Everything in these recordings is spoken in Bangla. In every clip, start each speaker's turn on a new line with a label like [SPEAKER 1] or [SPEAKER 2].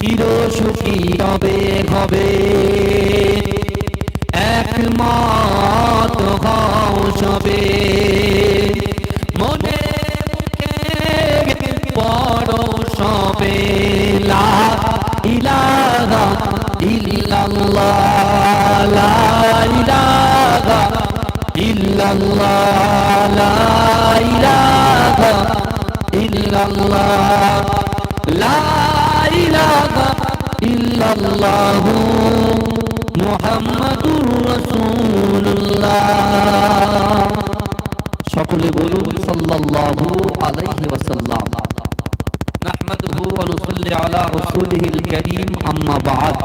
[SPEAKER 1] চির সুখী হবে হবে। একমত হও সবে। মনে পড়ো সবে। লা ইলাহা ইল্লাল্লাহ। লা ইলাহা ইল্লাল্লাহ। লা ইল্লাল্লাহ। ইল্লাল্লাহ মুহাম্মাদুর রাসূলুল্লাহ। সকলে বলুন সাল্লাল্লাহু আলাইহি ওয়াসাল্লাম। নাহমাদুহু ওয়া নুসাল্লি আলা রাসূলিহিল কারীম, আম্মা বা'দ।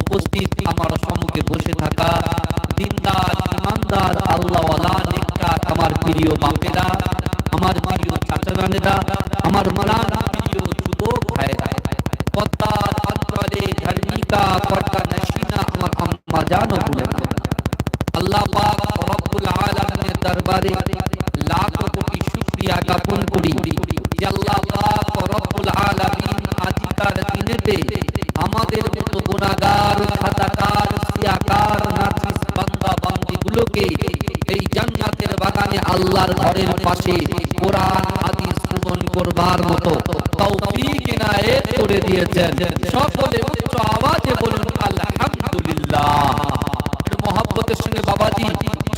[SPEAKER 1] উপস্থিত আমার সম্মুখে বসে থাকা দিনদার ইমানদার আল্লাহওয়ালা, নেককার, আমার প্রিয় বাপেরা, আমার প্রিয় চাচারানেরা, আমার মালান ধার্মিকা পর্দা নসিনা আমার আম্মা জানো না আল্লাহ পাক রব্বুল আলামিনের দরবারে লাখ কোটি শুকরিয়া জ্ঞাপন করি যে আল্লাহ পাক রব্বুল আলামিন আজিকার দিনেতে আমাদের মতো গুনাহগার খাতাকার সিয়াকার নাফিস বান্দা, বান্দিগুলোকে এই জান্নাতের বাগানে আল্লাহর ঘরের পাশে কোরআন, হাদিস শ্রবণ করবার মতো তৌফিক ইনায়েত করে দিয়েছেন। সকলে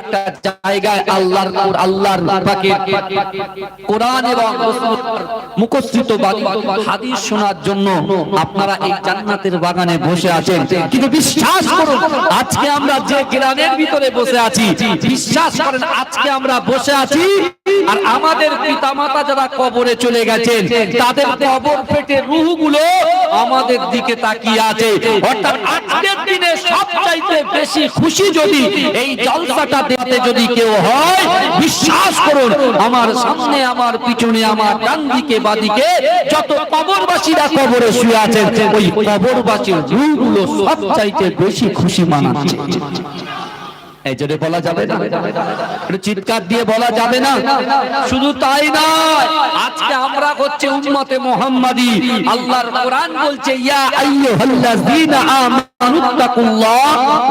[SPEAKER 1] একটা জায়গায় আল্লাহর আল্লাহর পাকের কোরআন এবং মুখস্থিত হাদিস শোনার জন্য আপনারা এই জান্নাতের বাগানে বসে আছেন। কিন্তু বিশ্বাস করুন, আজকে আমরা যে গ্রামের ভিতরে বসে আছি, বিশ্বাস করেন, আজকে আমরা বসে আছি আর আমাদের পিতামাতা যারা কবরে চলে গেছেন, তাদের কবর পেটে রুহগুলো আমাদের দিকে তাকিয়ে আছে। অর্থাৎ আজকের দিনে সবচাইতে বেশি খুশি যদি এই জলসাটা দেখতে যদি কেউ হয়, বিশ্বাস করুন, আমার সামনে, আমার পিছনে, আমার ডান দিকে বাদিকে যত কবরবাসীরা কবরে শুয়ে আছেন, ওই কবরবাসীর রুহগুলো সবচাইতে বেশি খুশি মানাচ্ছে। এই জন্য বলা যাবে না। চিৎকার দিয়ে বলা যাবে না। শুধু তাই নয় আজকে আমরা হচ্ছে উম্মতে মোহাম্মদি। আল্লাহর কোরআন বলছে ইয়া আইয়ুহাল্লাযীনা আমানুত্তাকুল্লাহ